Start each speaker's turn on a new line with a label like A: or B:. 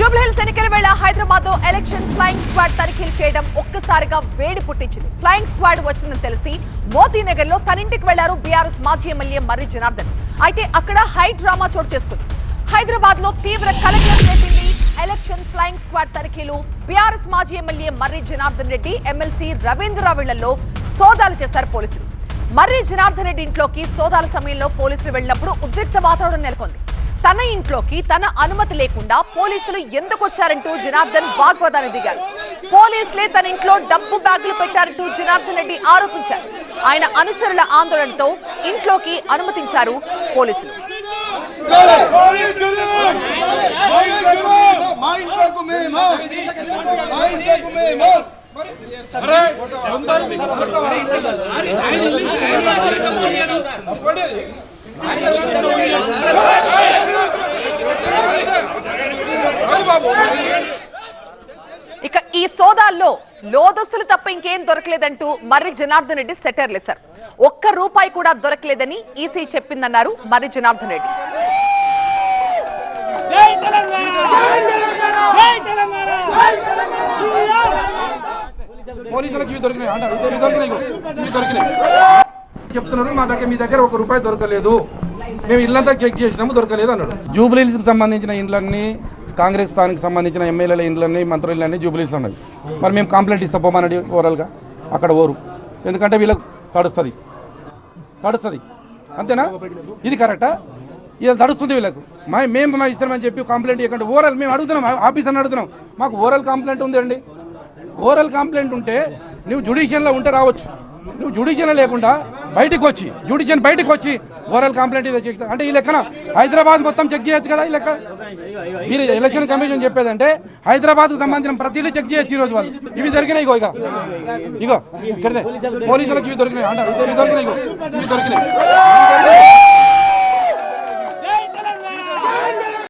A: జూబ్లీహిల్స్ ఎన్నికల వేళ హైదరాబాద్లో ఎలక్షన్ ఫ్లయింగ్ స్క్వాడ్ తనిఖీలు చేయడం ఒక్కసారిగా వేడి పుట్టించింది. ఫ్లయింగ్ స్క్వాడ్ వచ్చిందని తెలిసి మోతీనగర్లో తనింటికి వెళ్ళారు బీఆర్ఎస్ మాజీ ఎమ్మెల్యే మర్రి జనార్దన్. అయితే అక్కడ హై డ్రామా చోటు చేసుకుంది. హైదరాబాద్లో తీవ్ర కలకలం రేపింది ఎలక్షన్ ఫ్లయింగ్ స్క్వాడ్ తనిఖీలు బీఆర్ఎస్ మాజీ ఎమ్మెల్యే మర్రి జనార్దన్ రెడ్డి ఎమ్మెల్సీ రవీంద్రరావిళ్ళలో సోదాలు చేశారు పోలీసులు. మర్రి జనార్దన్ రెడ్డి ఇంట్లోకి సోదాల సమయంలో పోలీసులు వెళ్ళినప్పుడు ఉద్రిక్త వాతావరణం నెలకొంది. తన ఇంట్లోకి తన అనుమతి లేకుండా పోలీసులు ఎందుకు వచ్చారంటూ జనార్దన్ వాగ్వాదాన్ని దిగారు పోలీసులే తన ఇంట్లో డబ్బు బ్యాగులు పెట్టారంటూ జనార్దన్ రెడ్డి ఆరోపించారు ఆయన అనుచరుల ఆందోళనతో ఇంట్లోకి అనుమతించారు పోలీసులు
B: మా
A: ఇక ఈ సోదాల్లో లోదస్తులు తప్ప ఇంకేం దొరకలేదంటూ మర్రి జనార్దన్ రెడ్డి సెటర్లు వేశారు ఒక్క రూపాయి కూడా దొరకలేదని ఈసీ చెప్పిందన్నారు మర్రి జనార్దన్ రెడ్డి.
C: పోలీసులకు ఇవి దొరికినాయి అంటారు. ఇవి దొరికినాయి ఇవి దొరికినాయి. చెప్తున్నారు మా దగ్గర మీ దగ్గర ఒక రూపాయి దొరకలేదు. మేము ఇల్లంతా చెక్ చేసినాము దొరకలేదు అన్నాడు. జూబ్లీహిల్స్కి సంబంధించిన ఇండ్లన్నీ కాంగ్రెస్ స్థానికి సంబంధించిన ఎమ్మెల్యేల ఇండ్లన్నీ మంత్రుల ఇళ్ళన్నీ జూబ్లీహిల్స్లో ఉన్నాయి. మరి మేము కంప్లైంట్ ఇస్తాం పోమనండి ఓవరాల్గా అక్కడ ఓరు. ఎందుకంటే వీళ్ళకి తడుస్తుంది. తడుస్తుంది. అంతేనా? ఇది కరెక్టా? ఇది తడుస్తుంది వీళ్ళకు. మా మేము మా ఇస్తామని చెప్పి కంప్లైంట్ ఇవ్వకండి. ఓవరాల్ మేము అడుగుతున్నాం ఆఫీస్ అని అడుగుతున్నాం. మాకు ఓవరాల్ కంప్లైంట్ ఉంది అండి ఓరల్ కంప్లైంట్ ఉంటే నువ్వు జుడిషియల్లో ఉంటే రావచ్చు. నువ్వు జుడిషియల్ లేకుండా బయటకు వచ్చి జుడిషియల్ బయటకు వచ్చి ఓరల్ కంప్లైంట్ ఇదే చెక్ అంటే ఈ లెక్కన హైదరాబాద్ మొత్తం చెక్ చేయొచ్చు కదా ఈ లెక్క? మీరు ఎలక్షన్ కమిషన్ చెప్పేదంటే హైదరాబాద్కు సంబంధించిన ప్రతిదీ చెక్ చేయొచ్చు ఈ రోజు వాళ్ళు. ఇవి దొరికినాయి ఇగో ఇక ఇగో ఇక్కడనే. పోలీసులకు ఇవి దొరికినాయి అంటారు. ఇవి దొరికినాయి ఇగో. ఇవి దొరికినాయి.